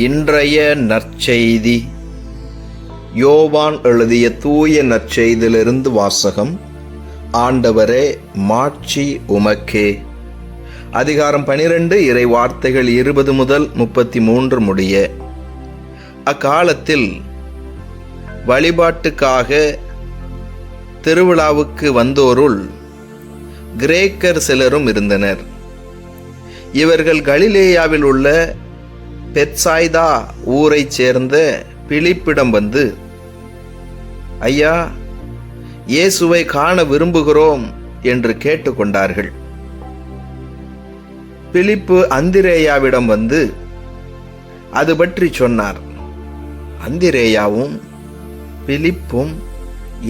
இன்றைய நற்செய்தி. யோவான் எழுதிய தூய நற்செய்தியிலிருந்து வாசகம். ஆண்டவரே மாட்சி உமக்கே. அதிகாரம் பனிரெண்டு இறை வார்த்தைகள் இருபது முதல் முப்பத்தி மூன்று முடிய. அக்காலத்தில் வழிபாட்டுக்காக திருவிழாவுக்கு வந்தோருள் கிரேக்கர் சிலரும் இருந்தனர். இவர்கள் கலிலேயாவில் உள்ள பெட்சாய்தா ஊரைச் சேர்ந்த பிலிப்பிடம் வந்து ஐயா இயேசுவை காண விரும்புகிறோம் என்று கேட்டுக்கொண்டார்கள். பிலிப்பு அந்திரேயாவிடம் வந்து அது பற்றி சொன்னார். அந்திரேயாவும் பிலிப்பும்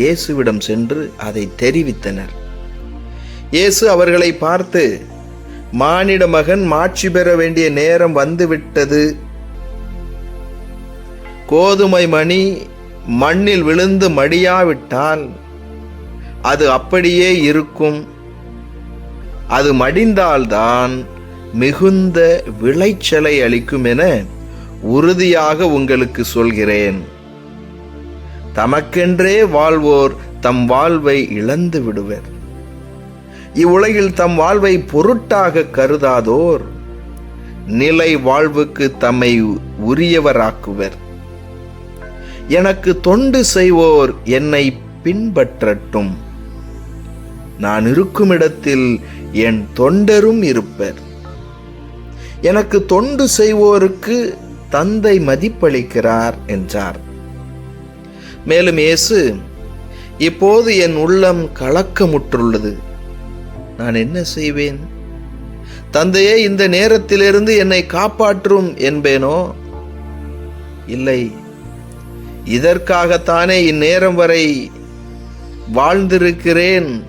இயேசுவிடம் சென்று அதை தெரிவித்தனர். இயேசு அவர்களை பார்த்து மானிட மகன் மாட்சி பெற வேண்டிய நேரம் வந்துவிட்டது. கோதுமை மணி மண்ணில் விழுந்து மடியாவிட்டால் அது அப்படியே இருக்கும். அது மடிந்தால்தான் மிகுந்த விளைச்சலை அளிக்கும் என உறுதியாக உங்களுக்கு சொல்கிறேன். தமக்கென்றே வாழ்வோர் தம் வாழ்வை இழந்து விடுவர். இவ்வுலகில் தம் வாழ்வை பொருட்டாக கருதாதோர். நிலை வாழ்வுக்கு தம்மை உரியவராக்குவர். எனக்கு தொண்டு செய்வோர் என்னை பின்பற்றட்டும். நான் இருக்கும் இடத்தில் என் தொண்டரும் இருப்பர். எனக்கு தொண்டு செய்வோருக்கு தந்தை மதிப்பளிக்கிறார் என்றார். மேலும் இயேசு இப்போது என் உள்ளம் கலக்கமுற்றுள்ளது. நான் என்ன செய்வேன்? தந்தையே இந்த நேரத்திலிருந்து என்னை காப்பாற்றும் என்பேனோ? இல்லை. இதற்காகத்தானே இந்நேரம் வரை வாழ்ந்திருக்கிறேன்.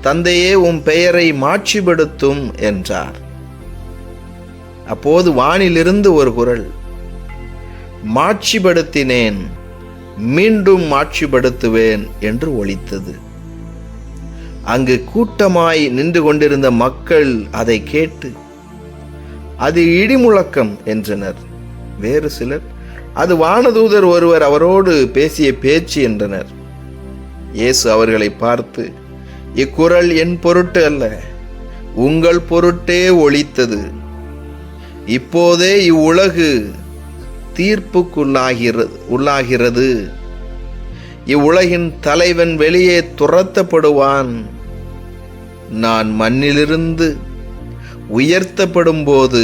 தந்தையே உம் பெயரை மாட்சிப்படுத்தும் என்றார். அப்போது வானிலிருந்து ஒரு குரல் மாட்சிப்படுத்தினேன் மீண்டும் மாட்சிப்படுத்துவேன் என்று ஒழித்தது அங்கு கூட்டமாய் நின்று கொண்டிருந்த மக்கள் அதை கேட்டு அது இடிமுழக்கம் என்றனர். வேறு சிலர் அது வானதூதர் ஒருவர் அவரோடு பேசிய பேச்சு என்றனர். இயேசு அவர்களை பார்த்து இக்குரல் என் பொருட்டு அல்ல உங்கள் பொருட்டே ஒழித்தது. இப்போதே இவ்வுலகு தீர்ப்புக்குள்ளாகிறது உள்ளாகிறது. இவ்வுலகின் தலைவன் வெளியே துரத்தப்படுவான். நான் மண்ணிலிருந்து உயர்த்தப்படும் போது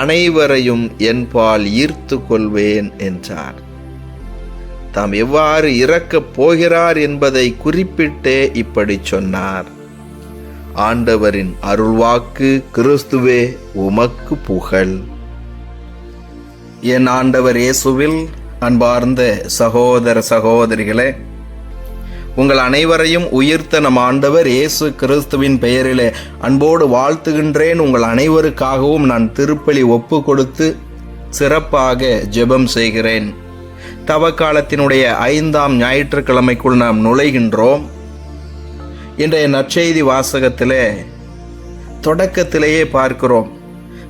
அனைவரையும் என்பால் ஈர்த்து கொள்வேன் என்றார் தாம் எவ்வாறு இறக்கப் போகிறார் என்பதை குறிப்பிட்டே இப்படி சொன்னார். ஆண்டவரின் அருள்வாக்கு கிறிஸ்துவே உமக்கு புகழ். என் ஆண்டவர் இயேசுவில் அன்பார்ந்த சகோதர சகோதரிகளே உங்கள் அனைவரையும் உயிர்த்த நம் ஆண்டவர் இயேசு கிறிஸ்துவின் பெயரிலே அன்போடு வாழ்த்துகின்றேன். உங்கள் அனைவருக்காகவும் நான் திருப்பலி ஒப்பு கொடுத்து சிறப்பாக ஜெபம் செய்கிறேன். தவக்காலத்தினுடைய ஐந்தாம் ஞாயிற்றுக்கிழமைக்குள் நாம் நுழைகின்றோம். இன்றைய நற்செய்தி வாசகத்திலே தொடக்கத்திலேயே பார்க்கிறோம்.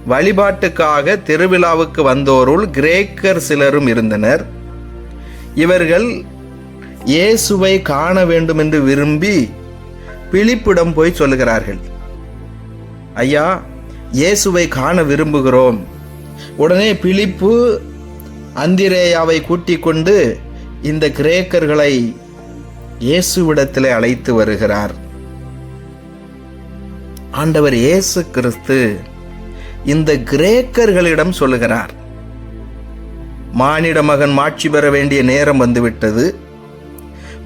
வழிபாட்டுக்காக திருவிழாவுக்கு வந்தோருள் கிரேக்கர் சிலரும் இருந்தனர். இவர்கள் இயேசுவை காண வேண்டும் என்று விரும்பி பிலிப்பிடம் போய் சொல்லுகிறார்கள். ஐயா இயேசுவை காண விரும்புகிறோம். உடனே பிலிப்பு அந்திரேயாவை கூட்டிக் கொண்டு இந்த கிரேக்கர்களை இயேசுவிடத்தில் அழைத்து வருகிறார். ஆண்டவர் இயேசு கிறிஸ்து இந்த கிரேக்கர்களிடம் சொல்லுகிறார். மானிட மகன் மாட்சி பெற வேண்டிய நேரம் வந்துவிட்டது.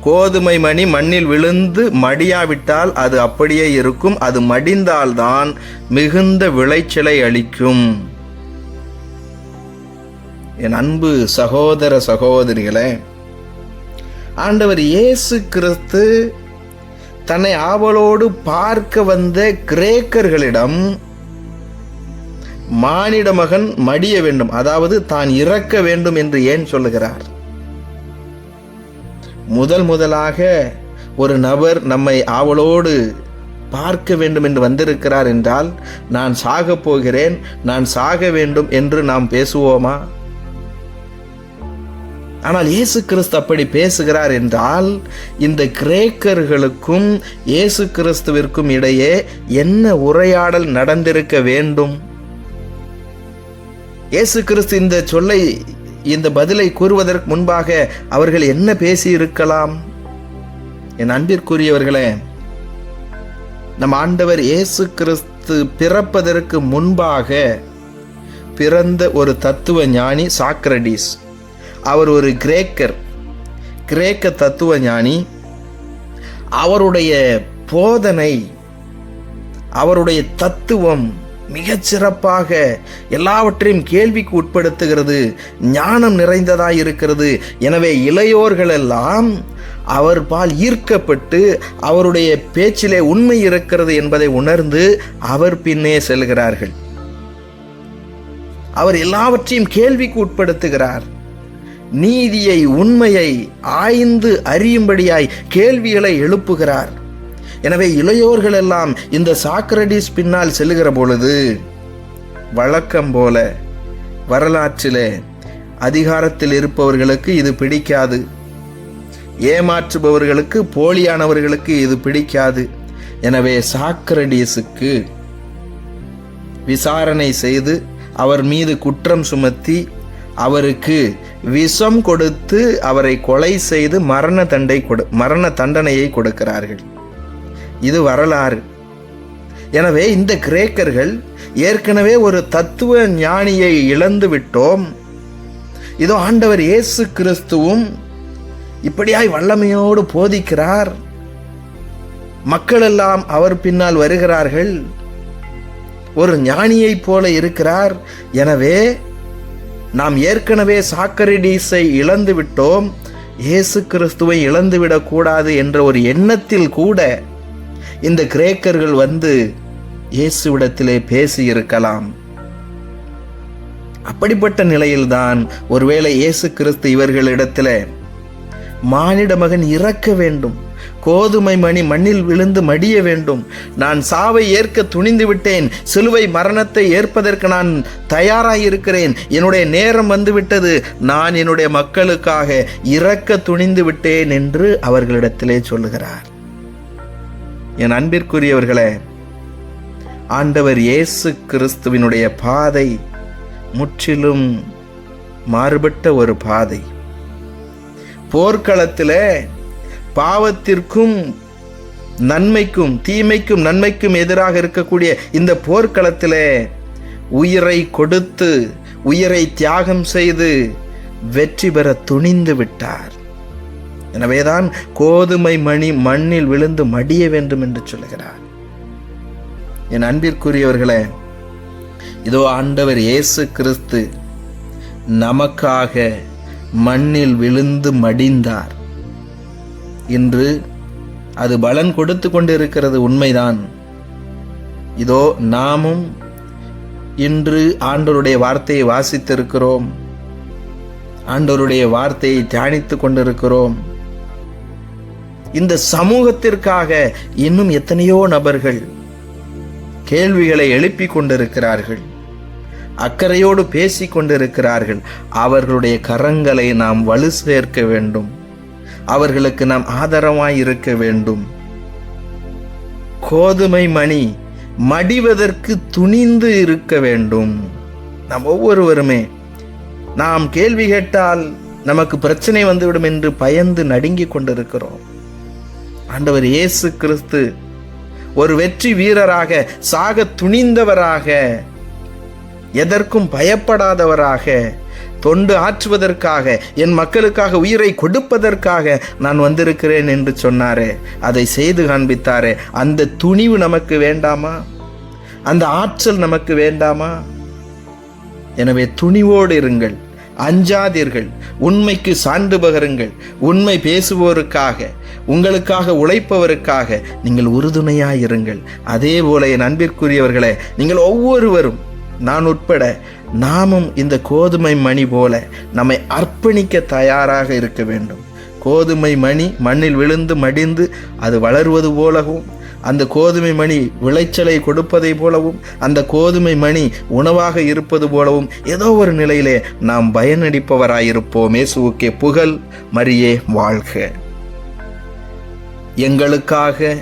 கோதுமை மணி மண்ணில் விழுந்து மடியாவிட்டால் அது அப்படியே இருக்கும். அது மடிந்தால்தான் மிகுந்த விளைச்சலை அளிக்கும். என் அன்பு சகோதர சகோதரிகளே ஆண்டவர் இயேசு கிறிஸ்து தன்னை ஆவலோடு பார்க்க வந்த கிரேக்கர்களிடம் மானிட மகன் மடிய வேண்டும். அதாவது தான் இறக்க வேண்டும் என்று ஏன் சொல்லுகிறார்? முதல் முதலாக ஒரு நபர் நம்மை ஆவலோடு பார்க்க வேண்டும் என்று வந்திருக்கிறார் என்றால் நான் சாகப் போகிறேன் நான் சாக வேண்டும் என்று நாம் பேசுவோமா? ஆனால் இயேசு கிறிஸ்து அப்படி பேசுகிறார் என்றால் இந்த கிரேக்கர்களுக்கும் இயேசு கிறிஸ்துவிற்கும் இடையே என்ன உரையாடல் நடந்திருக்க வேண்டும்? இயேசு கிறிஸ்து இந்த சொல்லை இந்த பதிலை கூறுவதற்கு முன்பாக அவர்கள் என்ன பேசியிருக்கலாம்? என் அன்பிற்குரியவர்களே நம் ஆண்டவர் இயேசு கிறிஸ்து பிறப்பதற்கு முன்பாக பிறந்த ஒரு தத்துவ ஞானி சாக்ரடிஸ். அவர் ஒரு கிரேக்கர். கிரேக்க தத்துவ ஞானி. அவருடைய போதனை அவருடைய தத்துவம் மிகச் சிறப்பாக எல்லாவற்றையும் கேள்விக்கு உட்படுத்துகிறது ஞானம் நிறைந்ததாய் இருக்கிறது. எனவே இளையோர்களெல்லாம் அவர் பால் ஈர்க்கப்பட்டு அவருடைய பேச்சிலே உண்மை இருக்கிறது என்பதை உணர்ந்து அவர் பின்னே செல்கிறார்கள். அவர் எல்லாவற்றையும் கேள்விக்கு உட்படுத்துகிறார். நீதியை உண்மையை ஆய்ந்து அறியும்படியாய் கேள்விகளை எழுப்புகிறார். எனவே இளையோர்கள் எல்லாம் இந்த சாக்ரடிஸ் பின்னால் செல்லுகிற பொழுது வழக்கம் போல வரலாற்றிலே அதிகாரத்தில் இருப்பவர்களுக்கு இது பிடிக்காது. ஏமாற்றுபவர்களுக்கு போலியானவர்களுக்கு இது பிடிக்காது. எனவே சாக்ரடிஸுக்கு விசாரணை செய்து அவர் மீது குற்றம் சுமத்தி அவருக்கு விஷம் கொடுத்து அவரை கொலை செய்து மரண தண்டை கொடு மரண தண்டனையை கொடுக்கிறார்கள். இது வரலாறு. எனவே இந்த கிரேக்கர்கள் ஏற்கனவே ஒரு தத்துவ ஞானியை இழந்து விட்டோம். இதோ ஆண்டவர் இயேசு கிறிஸ்துவும் இப்படியாய் வல்லமையோடு போதிக்கிறார். மக்கள் எல்லாம் அவர் பின்னால் வருகிறார்கள். ஒரு ஞானியைப் போல இருக்கிறார். எனவே நாம் ஏற்கனவே சாக்கரிடீஸை இழந்து விட்டோம். இயேசு கிறிஸ்துவை இழந்துவிடக்கூடாது என்ற ஒரு எண்ணத்தில் கூட இந்த கிரேக்கர்கள் வந்து இயேசுவிடத்திலே பேசியிருக்கலாம். அப்படிப்பட்ட நிலையில்தான் ஒருவேளை இயேசு கிறிஸ்து இவர்களிடத்தில் மானிட மகன் இறக்க வேண்டும் கோதுமை மணி மண்ணில் விழுந்து மடிய வேண்டும் நான் சாவை ஏற்க துணிந்து விட்டேன் சிலுவை மரணத்தை ஏற்பதற்கு நான் தயாராயிருக்கிறேன் என்னுடைய நேரம் வந்துவிட்டது நான் என்னுடைய மக்களுக்காக இறக்க துணிந்து விட்டேன் என்று அவர்களிடத்திலே சொல்லுகிறார். என் அன்பிற்குரியவர்களே ஆண்டவர் இயேசு கிறிஸ்துவினுடைய பாதை முற்றிலும் மாறுபட்ட ஒரு பாதை. போர்க்களத்தில் பாவத்திற்கும் நன்மைக்கும் தீமைக்கும் நன்மைக்கும் எதிராக இருக்கக்கூடிய இந்த போர்க்களத்தில் உயிரை கொடுத்து உயிரை தியாகம் செய்து வெற்றி பெற துணிந்து விட்டார். எனவேதான் கோதுமை மணி மண்ணில் விழுந்து மடிய வேண்டும் என்று சொல்லுகிறார். என் அன்பிற்குரியவர்களே இதோ ஆண்டவர் இயேசு கிறிஸ்து நமக்காக மண்ணில் விழுந்து மடிந்தார். இன்று அது பலன் கொடுத்து கொண்டிருக்கிறது உண்மைதான். இதோ நாமும் இன்று ஆண்டவருடைய வார்த்தையை வாசித்திருக்கிறோம். ஆண்டவருடைய வார்த்தையை தியானித்துக் கொண்டிருக்கிறோம். இந்த சமூகத்திற்காக இன்னும் எத்தனையோ நபர்கள் கேள்விகளை எழுப்பிக் கொண்டிருக்கிறார்கள் அக்கறையோடு பேசி கொண்டிருக்கிறார்கள். அவர்களுடைய கரங்களை நாம் வலு சேர்க்க வேண்டும். அவர்களுக்கு நாம் ஆதரவாய் இருக்க வேண்டும். கோதுமை மணி மடிவதற்கு துணிந்து இருக்க வேண்டும். நாம் ஒவ்வொருவருமே நாம் கேள்வி கேட்டால் நமக்கு பிரச்சனை வந்துவிடும் என்று பயந்து நடுங்கிக் கொண்டிருக்கிறோம். ஆண்டவர் இயேசு கிறிஸ்து ஒரு வெற்றி வீரராக சாக துணிந்தவராக எதற்கும் பயப்படாதவராக தொண்டு ஆற்றுவதற்காக என் மக்களுக்காக உயிரை கொடுப்பதற்காக நான் வந்திருக்கிறேன் என்று சொன்னாரே. அதை செய்து காண்பித்தாரே. அந்த துணிவு நமக்கு வேண்டாமா? அந்த ஆற்றல் நமக்கு வேண்டாமா? எனவே துணிவோடு இருங்கள். அஞ்சாதீர்கள். உண்மைக்கு சான்று பகருங்கள். உண்மை பேசுவோருக்காக உங்களுக்காக உழைப்பவருக்காக நீங்கள் உறுதுணையாயிருங்கள் அதே போல என் அன்பிற்குரியவர்களே நீங்கள் ஒவ்வொருவரும் நான் உட்பட நாமும் இந்த கோதுமை மணி போல நம்மை அர்ப்பணிக்க தயாராக இருக்க வேண்டும். கோதுமை மணி மண்ணில் விழுந்து மடிந்து அது வளருவது போலவும் அந்த கோதுமை மணி விளைச்சலை கொடுப்பதை போலவும் அந்த கோதுமை மணி உணவாக இருப்பது போலவும் ஏதோ ஒரு நிலையிலே நாம் பயனடிப்பவராயிருப்போம். இயேசுவுக்கே புகழ் மரியே வாழ்க. எங்களுக்காக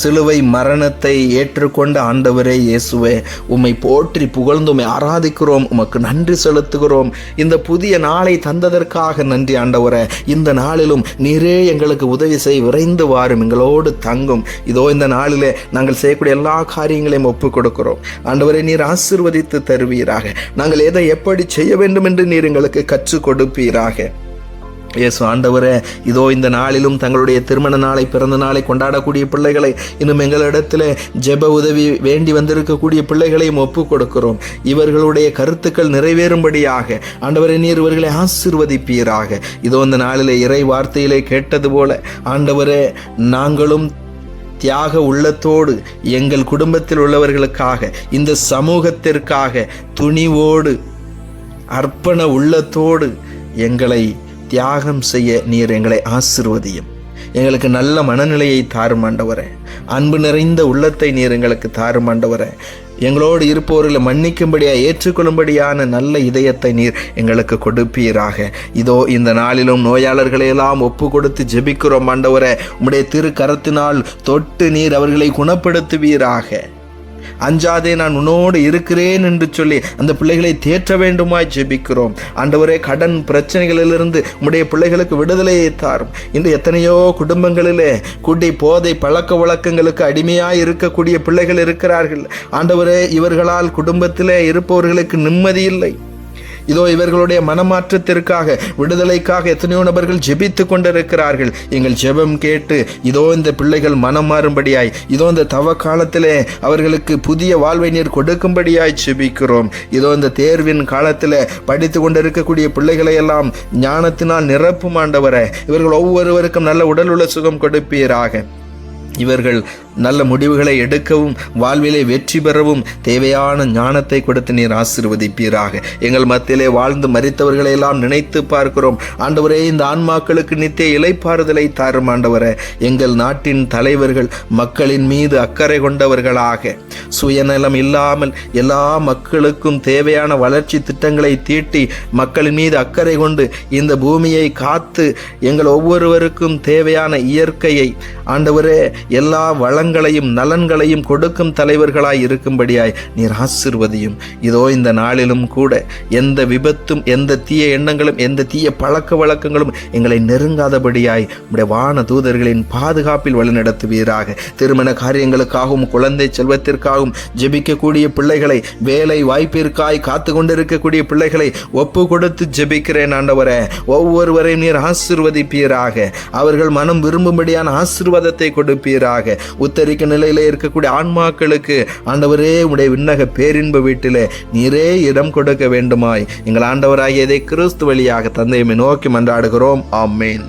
சிலுவை மரணத்தை ஏற்றுக்கொண்ட ஆண்டவரே இயேசுவே உம்மை போற்றி புகழ்ந்து உம்மை ஆராதிக்கிறோம் உமக்கு நன்றி செலுத்துகிறோம். இந்த புதிய நாளை தந்ததற்காக நன்றி ஆண்டவரே. இந்த நாளிலும் நீரே எங்களுக்கு உதவி செய் விரைந்து வாரும் எங்களோடு தங்கும். இதோ இந்த நாளிலே நாங்கள் செய்யக்கூடிய எல்லா காரியங்களையும் ஒப்புக் கொடுக்கிறோம். ஆண்டவரை நீர் ஆசிர்வதித்து தருவீராக. நாங்கள் எதை எப்படி செய்ய வேண்டும் என்று நீர் எங்களுக்கு கற்றுக் கொடுப்பீராக. இயேசு ஆண்டவரே இதோ இந்த நாளிலும் தங்களுடைய திருமண நாளை பிறந்த நாளை கொண்டாடக்கூடிய பிள்ளைகளை இன்னும் எங்களிடத்தில் ஜெப உதவி வேண்டி வந்திருக்கக்கூடிய பிள்ளைகளையும் ஒப்பு கொடுக்கிறோம். இவர்களுடைய கருத்துக்கள் நிறைவேறும்படியாக ஆண்டவரை நீர் இவர்களை ஆசிர்வதிப்பீராக. இதோ இந்த நாளிலே இறை வார்த்தையிலே கேட்டது போல ஆண்டவரே நாங்களும் தியாக உள்ளத்தோடு எங்கள் குடும்பத்தில் உள்ளவர்களுக்காக இந்த சமூகத்திற்காக துணிவோடு அர்ப்பண உள்ளத்தோடு எங்களை தியாகம் செய்ய நீர் எங்களை ஆசிர்வதியும். எங்களுக்கு நல்ல மனநிலையை தாரும் அன்பு நிறைந்த உள்ளத்தை நீர் எங்களுக்கு தாரும் எங்களோடு இருப்பவர்களை மன்னிக்கும்படியாக ஏற்றுக்கொள்ளும்படியான நல்ல இதயத்தை நீர் எங்களுக்கு கொடுப்பீராக. இதோ இந்த நாளிலும் நோயாளர்களை எல்லாம் ஒப்பு கொடுத்து ஜெபிக்கிறோம் ஆண்டவரே. உம்முடைய திரு கரத்தினால் தொட்டு நீர் அவர்களை குணப்படுத்துவீராக. அஞ்சாதே நான் உன்னோடு இருக்கிறேன் என்று சொல்லி அந்த பிள்ளைகளை தேற்ற வேண்டுமாய் ஜெபிக்கிறோம். ஆண்டவரே கடன் பிரச்சனைகளிலிருந்து உம்முடைய பிள்ளைகளுக்கு விடுதலையை தாரும். இன்று எத்தனையோ குடும்பங்களிலே குடி போதை பழக்க வழக்கங்களுக்கு அடிமையாய் இருக்கக்கூடிய பிள்ளைகள் இருக்கிறார்கள். ஆண்டவரே இவர்களால் குடும்பத்திலே இருப்பவர்களுக்கு நிம்மதி இல்லை. இதோ இவர்களுடைய மனமாற்றத்திற்காக விடுதலைக்காக எத்தனையோ நபர்கள் ஜெபித்து கொண்டிருக்கிறார்கள். எங்கள் ஜெபம் கேட்டு இதோ இந்த பிள்ளைகள் மனம் மாறும்படியாய் இதோ இந்த தவ காலத்திலே அவர்களுக்கு புதிய வாழ்வை நீர் கொடுக்கும்படியாய் ஜெபிக்கிறோம். இதோ இந்த தேர்வின் காலத்தில் படித்து கொண்டிருக்கக்கூடிய பிள்ளைகளை எல்லாம் ஞானத்தினால் நிரப்பும் ஆண்டவரை இவர்கள் ஒவ்வொருவருக்கும் நல்ல உடல் உள்ள சுகம் கொடுப்பீராக. இவர்கள் நல்ல முடிவுகளை எடுக்கவும் வாழ்விலே வெற்றி பெறவும் தேவையான ஞானத்தை கொடுத்து நீர் ஆசீர்வதிப்பீராக. எங்கள் மத்தியிலே வாழ்ந்து மறித்தவர்களை எல்லாம் நினைத்து பார்க்கிறோம். ஆண்டவரே இந்த ஆன்மாக்களுக்கு நித்திய இலைப்பாறுதலை தாரும் ஆண்டவரே. எங்கள் நாட்டின் தலைவர்கள் மக்களின் மீது அக்கறை கொண்டவர்களாக. சுயநலம் இல்லாமல் எல்லா மக்களுக்கும் தேவையான வளர்ச்சி திட்டங்களை தீட்டி மக்களின் மீது அக்கறை கொண்டு இந்த பூமியை காத்து எங்கள் ஒவ்வொருவருக்கும் தேவையான இயற்கையை ஆண்டவரே எல்லா வரங்களையும் நலன்களையும் கொடுக்கும் தலைவர்களாய் இருக்கும்படியாய் நீர் ஆசிர்வதியும். இதோ இந்த நாளிலும் கூட எந்த விபத்தும் எந்த தீய எண்ணங்களும் எந்த தீய பழக்க வழக்கங்களும் எங்களை நெருங்காதபடியாய் உடைய வான தூதர்களின் பாதுகாப்பில் வழிநடத்துவீராக. திருமண காரியங்களுக்காகவும் குழந்தை செல்வத்திற்காகவும் ஜெபிக்கக்கூடிய பிள்ளைகளை வேலை வாய்ப்பிற்காய் காத்து கொண்டிருக்கக்கூடிய பிள்ளைகளை ஒப்பு கொடுத்து ஜெபிக்கிறேன் ஆண்டவரே. ஒவ்வொருவரையும் நீர் ஆசிர்வதிப்பீராக. அவர்கள் மனம் விரும்பும்படியான ஆசிர்வாதத்தை கொடுப்பீராக. உத்தரிக்க நிலையில் இருக்கக்கூடிய ஆன்மாக்களுக்கு ஆண்டவரே உடைய விண்ணக பேரின்ப வீட்டிலே நீரே இடம் கொடுக்க வேண்டுமாய். எங்கள் ஆண்டவராகியதை கிறிஸ்து வழியாக தந்தையுமே நோக்கி மன்றாடுகிறோம். ஆமேன்.